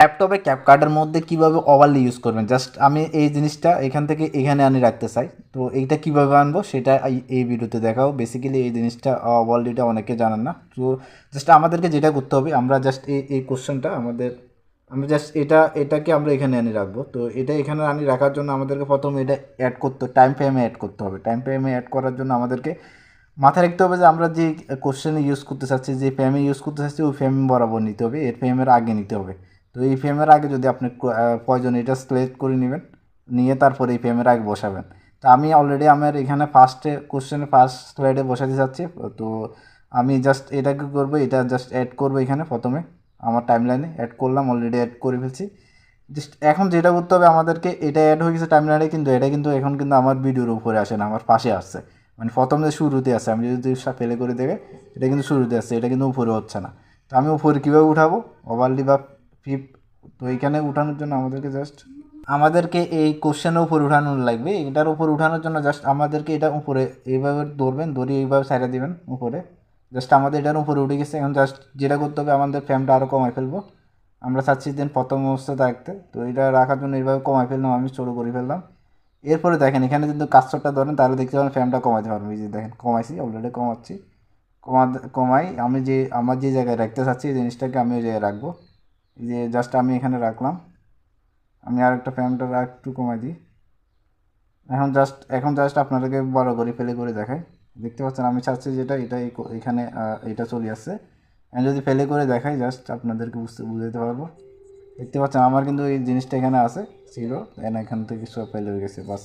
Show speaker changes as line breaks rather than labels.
ল্যাপটপে ক্যাপকার্ডের মধ্যে কীভাবে ওভারলি ইউজ করবেন? জাস্ট আমি এই জিনিসটা এখান থেকে এখানে আনি রাখতে চাই। তো এইটা কীভাবে আনব? সেটা এই- ভিডিওতে দেখাও। বেসিক্যালি এই জিনিসটা ওভারলিটা অনেকে জানেন না। তো জাস্ট আমাদেরকে যেটা করতে হবে, আমরা জাস্ট এই এই কোশ্চেনটা আমাদের, আমরা জাস্ট এটা, এটাকে আমরা এখানে আনি রাখব। তো এটা এখানে আনি রাখার জন্য আমাদেরকে প্রথমে এটা অ্যাড করতে টাইম ফ্রেমে অ্যাড করতে হবে। টাইম ফ্রেমে অ্যাড করার জন্য আমাদেরকে মাথায় রাখতে হবে যে আমরা যে কোশ্চেনে ইউজ করতে চাচ্ছি, যে ফ্রেমে ইউজ করতে চাচ্ছি, ওই ফ্রেম বরাবর নিতে হবে। এর ফ্রেমের আগে নিতে হবে। তো এই ফ্রেমের আগে যদি আপনি ক- প্রয়োজন এটা সিলেক্ট করে নেবেন, নিয়ে তারপরে এই ফ্রেমের আগে বসাবেন। তো আমি অলরেডি আমার এখানে ফার্স্টে কোশ্চেনে ফার্স্ট স্লাইডে বসাতে চাচ্ছি তো আমি জাস্ট এটাকে করব, এটা জাস্ট অ্যাড করব এখানে প্রথমে। আমার টাইম লাইনে অ্যাড করলাম অলরেডি অ্যাড করে ফেলছি। জাস্ট এখন যেটা করতে হবে আমাদেরকে, এটা অ্যাড হয়ে গেছে টাইম লাইনে কিন্তু এটা কিন্তু এখন কিন্তু আমার ভিডিওর উপরে আসে না, আমার পাশে আসছে। মানে প্রথম যে শুরুতে আছে, আমি যদি ফেলে করে দেখে, এটা কিন্তু শুরুতে আসছে, এটা কিন্তু উপরে হচ্ছে না। তো আমি উপরে কীভাবে উঠাবো? ওভারলি বা ফিপ তো এইখানে উঠানোর জন্য আমাদেরকে জাস্ট আমাদেরকে এই কোশ্চেনের উপর উঠানো লাগবে। এটার উপর উঠানোর জন্য জাস্ট আমাদেরকে এটা উপরে এইভাবে ধরবেন ধরে এইভাবে সাইডে দিবেন উপরে। জাস্ট আমাদের এটার উপরে উঠে গেছে। এখন জাস্ট যেটা করতে হবে, আমাদের ফ্রেমটা আরও কমাই ফেলব। আমরা চাচ্ছি দেন প্রথম অবস্থায় থাকতে। তো এটা রাখার জন্য এইভাবে কমাই ফেললাম, আমি ছোটো করে ফেললাম। এরপরে দেখেন, এখানে যদি কাস্টরটা ধরেন, তাহলে দেখতে পাবেন ফ্রেমটা কমাতে পারবেন এই যে দেখেন, কমাইছি অলরেডি কমাচ্ছি। কমা কমাই, আমি যে আমার যে জায়গায় রাখতে চাচ্ছি, এই জিনিসটাকে আমি ওই জায়গায় রাখব। যে জাস্ট আমি এখানে রাখলাম। আমি আর একটা ফ্রেমটা একটু কমাই দিই। এখন জাস্ট এখন জাস্ট আপনাদেরকে বড় করে ফেলে করে দেখাই। দেখতে পাচ্ছেন আমি চাচ্ছি যেটা, এটা এখানে এটা চলে আসছে। আমি যদি ফেলে করে দেখাই জাস্ট আপনাদেরকে বুঝতে বুঝাতে পারব। দেখতে পাচ্ছেন আমার কিন্তু এই জিনিসটা এখানে আছে ছিল এখান থেকে সব ফেলে হয়ে গেছে, বাস।